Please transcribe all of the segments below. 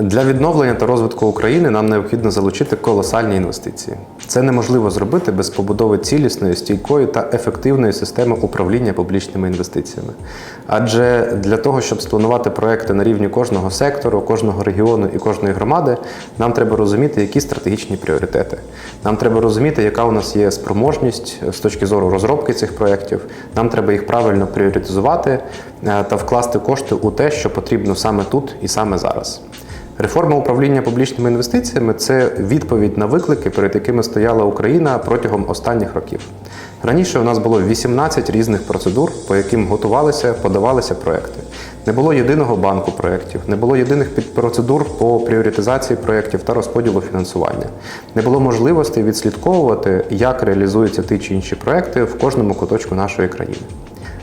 Для відновлення та розвитку України нам необхідно залучити колосальні інвестиції. Це неможливо зробити без побудови цілісної, стійкої та ефективної системи управління публічними інвестиціями. Адже для того, щоб спланувати проекти на рівні кожного сектору, кожного регіону і кожної громади, нам треба розуміти, які стратегічні пріоритети. Нам треба розуміти, яка у нас є спроможність з точки зору розробки цих проєктів. Нам треба їх правильно пріоритизувати е, та вкласти кошти у те, що потрібно саме тут і саме зараз. Реформа управління публічними інвестиціями це відповідь на виклики, перед якими стояла Україна протягом останніх років. Раніше у нас було 18 різних процедур, по яким готувалися, подавалися проекти. Не було єдиного банку проєктів, не було єдиних підпроцедур по пріоритизації проєктів та розподілу фінансування. Не було можливостей відслідковувати, як реалізуються ті чи інші проекти в кожному куточку нашої країни.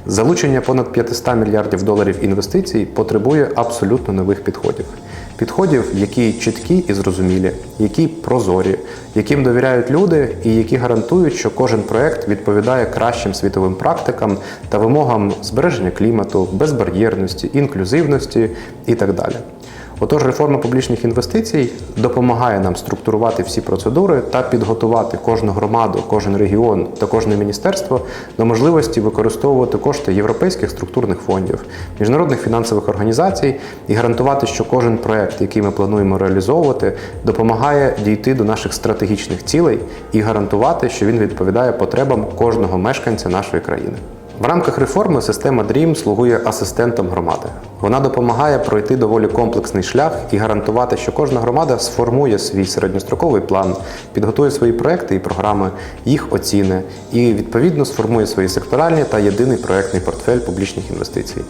Залучення понад 500 мільярдів доларів інвестицій потребує абсолютно нових підходів. Підходів, які чіткі і зрозумілі, які прозорі, яким довіряють люди, і які гарантують, що кожен проект відповідає кращим світовим практикам та вимогам збереження клімату, безбар'єрності, інклюзивності і так далі. Отож, реформа публічних інвестицій допомагає нам структурувати всі процедури та підготувати кожну громаду, кожен регіон та кожне міністерство до можливості використовувати кошти європейських структурних фондів, міжнародних фінансових організацій і гарантувати, що кожен проект, який ми плануємо реалізовувати, допомагає дійти до наших стратегічних цілей і гарантувати, що він відповідає потребам кожного мешканця нашої країни. В рамках реформи система DREAM слугує асистентом громади. Вона допомагає пройти доволі комплексний шлях і гарантувати, що кожна громада сформує свій середньостроковий план, підготує свої проекти і програми, їх оціни і відповідно сформує свої секторальні та єдиний проектний портфель публічних інвестицій.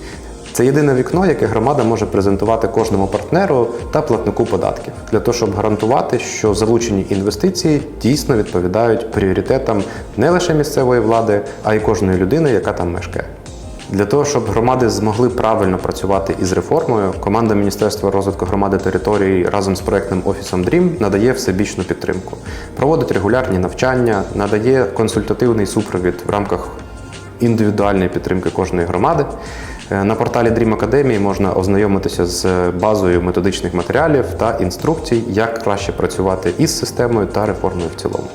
Це єдине вікно, яке громада може презентувати кожному партнеру та платнику податків для того, щоб гарантувати, що залучені інвестиції дійсно відповідають пріоритетам не лише місцевої влади, а й кожної людини, яка там мешкає. Для того, щоб громади змогли правильно працювати із реформою, команда Міністерства розвитку громади території разом з проектним офісом DREAM надає всебічну підтримку, проводить регулярні навчання, надає консультативний супровід в рамках індивідуальної підтримки кожної громади. Е, На порталі Dream Academy можна ознайомитися з базою методичних матеріалів та інструкцій, як краще працювати із системою та реформою в цілому.